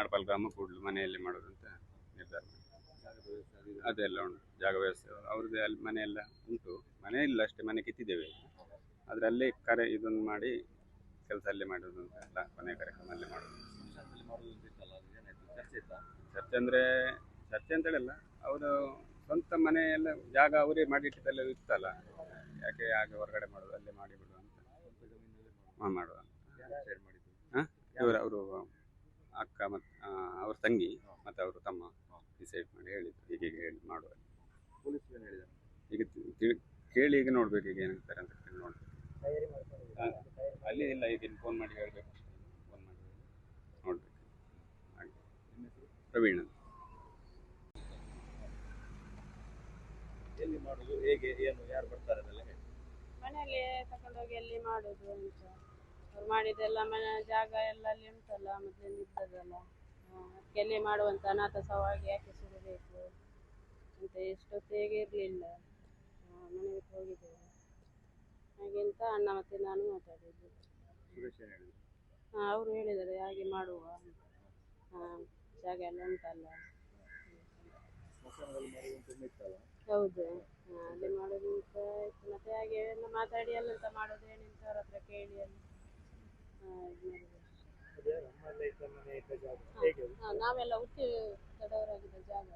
ನಾಡಪಾಲ್ ಗ್ರಾಮ ಕೂಡಲು ಮನೆಯಲ್ಲಿ ಮಾಡೋದಂತ ನಿರ್ಧಾರ ಅದೆಲ್ಲ ಉಂಟು, ಜಾಗ ವ್ಯವಸ್ಥೆ. ಅವ್ರದ್ದು ಅಲ್ಲಿ ಮನೆಯೆಲ್ಲ ಉಂಟು. ಮನೆ ಇಲ್ಲ ಅಷ್ಟೇ, ಮನೆ ಕಿತ್ತಿದ್ದೇವೆ. ಅದರಲ್ಲಿ ಕರೆ ಇದೊಂದು ಮಾಡಿ ಕೆಲಸ ಅಲ್ಲೇ ಮಾಡೋದು ಅಂತ ಎಲ್ಲ ಕೊನೆಯ ಕಾರ್ಯಕ್ರಮ ಅಲ್ಲೇ ಮಾಡೋದು. ಚರ್ಚೆ ಅಂದರೆ, ಚರ್ಚೆ ಅಂತೇಳಲ್ಲ ಅವರು ಸ್ವಂತ ಮನೆಯೆಲ್ಲ ಜಾಗ ಅವರೇ ಮಾಡಿಟ್ಟಿದ್ದೆಲ್ಲ ಇತ್ತಲ್ಲ, ಯಾಕೆ ಹಾಗೆ ಹೊರಗಡೆ ಮಾಡೋದು, ಅಲ್ಲೇ ಮಾಡಿ ಬಿಡುವ ಅಂತ ಮಾಡುವ ಅಕ್ಕ ಮತ್ತು ಅವ್ರ ತಂಗಿ ಮತ್ತು ಅವರು ತಮ್ಮ ಡಿಸೈಡ್ ಮಾಡಿ ಹೇಳಿದ್ರು ಹೀಗೆ ಹೀಗೆ ಹೇಳಿ ಮಾಡುವ. ಈಗ ತಿಳಿ- ಕೇಳಿ ಈಗ ನೋಡ್ಬೇಕು ಈಗ ಏನಂತಾರೆ ಅಂತ ಹೇಳಿ ನೋಡ್ಬೇಕು. ಹಾ, ಅಲ್ಲಿ ಇಲ್ಲ ಈಗ ಫೋನ್ ಮಾಡಿ ಹೇಳಬೇಕು. ಫೋನ್ ಮಾಡಿ ನೋಡ್ಬೇಕು. ಹಾಗೆ. ಪ್ರವೀಣ್ ಅಂತ. ಎಲ್ಲಿ ಮಾಡುದು? ಹೇಗೆ ಏನು ಯಾರು ಬರ್ತಾರೆ ಅದೆಲ್ಲ ಹೇಳಿ. ಮನೆಯಲ್ಲಿ ತಕೊಂಡೋಗಿ ಎಲ್ಲಿ ಮಾಡೋದು ಅಂತ. ಅವ್ರು ಮಾಡಿದೆಲ್ಲ ಮನೆ ಜಾಗ ಎಲ್ಲ ಅಲ್ಲಿ ಉಂಟಲ್ಲ ಮೊದಲಿಂದ ಇದ್ದದಲ್ಲ ಅದಕ್ಕೆ ಅಲ್ಲೇ ಮಾಡುವಂತ ಅನಾಥ ಸವಾಗಿ ಯಾಕೆ ಸುರಬೇಕು ಅಂತ ಎಷ್ಟೊತ್ತಿಗೆ ಇರಲಿಲ್ಲ. ಮನೆ ಬಿಟ್ಟು ಹೋಗಿದ್ದೇವೆ. ಹಾಗೆಂತ ಅಣ್ಣ ಮತ್ತೆ ನಾನು ಮಾತಾಡಿದ್ದು. ಹಾಂ ಅವರು ಹೇಳಿದ್ದಾರೆ ಹಾಗೆ ಮಾಡುವ. ಹಾಂ ಜಾಗ ಎಲ್ಲ ಉಂಟಲ್ಲ. ಹೌದು. ಹಾ, ಅಲ್ಲಿ ಮಾಡೋದು ಅಂತ ಇತ್ತು. ಮತ್ತೆ ಹಾಗೆ ಎಲ್ಲ ಮಾತಾಡಿ ಅಲ್ಲಂತ ಮಾಡೋದು ಏನಂತ ಅವ್ರ ಹತ್ರ ಕೇಳಿ ಎಲ್ಲ ನಾವೆಲ್ಲ ಹುಟ್ಟಿ ದೊಡ್ಡವರಾಗಿದ್ದ ಜಾಗ.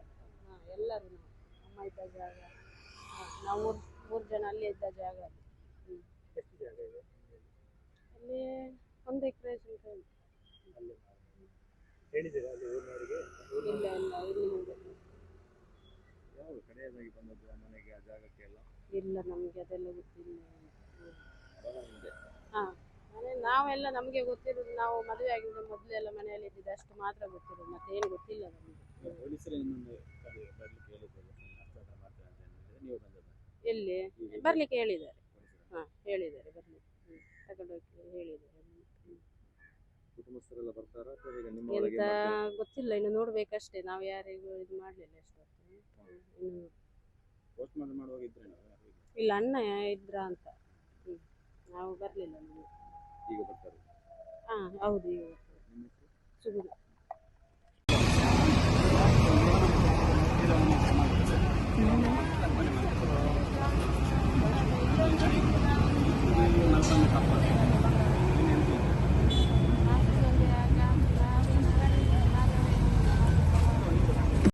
ಹಾಂ, ಎಲ್ಲರೂ ನಾವು ಅಮ್ಮ ಇದ್ದ ಜಾಗ. ನಾವು ಮೂರು ಮೂರು ಜನ ಅಲ್ಲೇ ಇದ್ದ ಜಾಗ ಅದು. ಇದೆ ಅಲ್ಲಿ ಒಂದು ಎಕರೆ ಅಲ್ಲಿ ಹೇಳಿದ್ದೀರಾ ಅಲ್ಲಿ ಊರಿನವರಿಗೆ ಇಲ್ಲ ಇಲ್ಲ ಮನೆಗೆ ಆ ಜಾಗಕ್ಕೆ ಇಲ್ಲ, ನಮಗೆ ಅದೆಲ್ಲ ಗೊತ್ತಿಲ್ಲ. ಹಾ. ಮನೆ ನಾವೆಲ್ಲ ನಮಗೆ ಗೊತ್ತಿರೋದು ನಾವು ಮದುವೆ ಆಗಿದ್ದ ಮೊದಲೆಲ್ಲ ಮನೆಯಲ್ಲಿ ಇದ್ದಿದ್ದು ಅಷ್ಟು ಮಾತ್ರ ಗೊತ್ತಿರೋದು ಮತ್ತೆ ಏನು ಗೊತ್ತಿಲ್ಲ ನಮಗೆ. ಪೊಲೀಸರು ಇನ್ನೊಂದು ಕರೆ ಬರ್ಲಿಕ್ಕೆ ಹೇಳಿದ್ರು ಹಸ್ತಾಂತರ ಮಾಡ್ತಾರೆ ಅಂತ ಹೇಳಿದ್ರೆ ನೀವು ಬಂದದ್ದು? ಎಲ್ಲಿ? ಬರ್ಲಿಕ್ಕೆ ಹೇಳಿದ್ದಾರೆ. ಹಾ ಹೇಳಿದ್ದಾರೆ ಬರ್ಲಿಕ್ಕೆ. ಹ್ಮ್. ತಗೊಂಡೋಗಿ ಹೇಳಿದ್ದಾರೆ. ಹ್ಮ್. ಕುಟುಂಬಸ್ಥರೆಲ್ಲ ಬರ್ತಾರಾ ಅಥವಾ ಹೇಗೆ ನಿಮ್ಮ ಒಳಗೆ ಎಂತ ಗೊತ್ತಿಲ್ಲ ಇನ್ನು ನೋಡ್ಬೇಕಷ್ಟೇ. ನಾವು ಯಾರಿಗೂ ಇದು ಮಾಡ್ಲಿಲ್ಲ ಅಷ್ಟೊತ್ತು. ಇನ್ನು ಮಾಡುವಾಗ ಹೇಗೆ? ಇಲ್ಲ ಅಣ್ಣ ಇದ್ರ ಅಂತ. ಹ್ಮ್. ನಾವು ಬರ್ಲಿಲ್ಲ ನಮಗೆ. ಈಗ ಬರ್ತಾರೆ. ಹಾ ಹೌದು ಈಗ ಸುಗುದು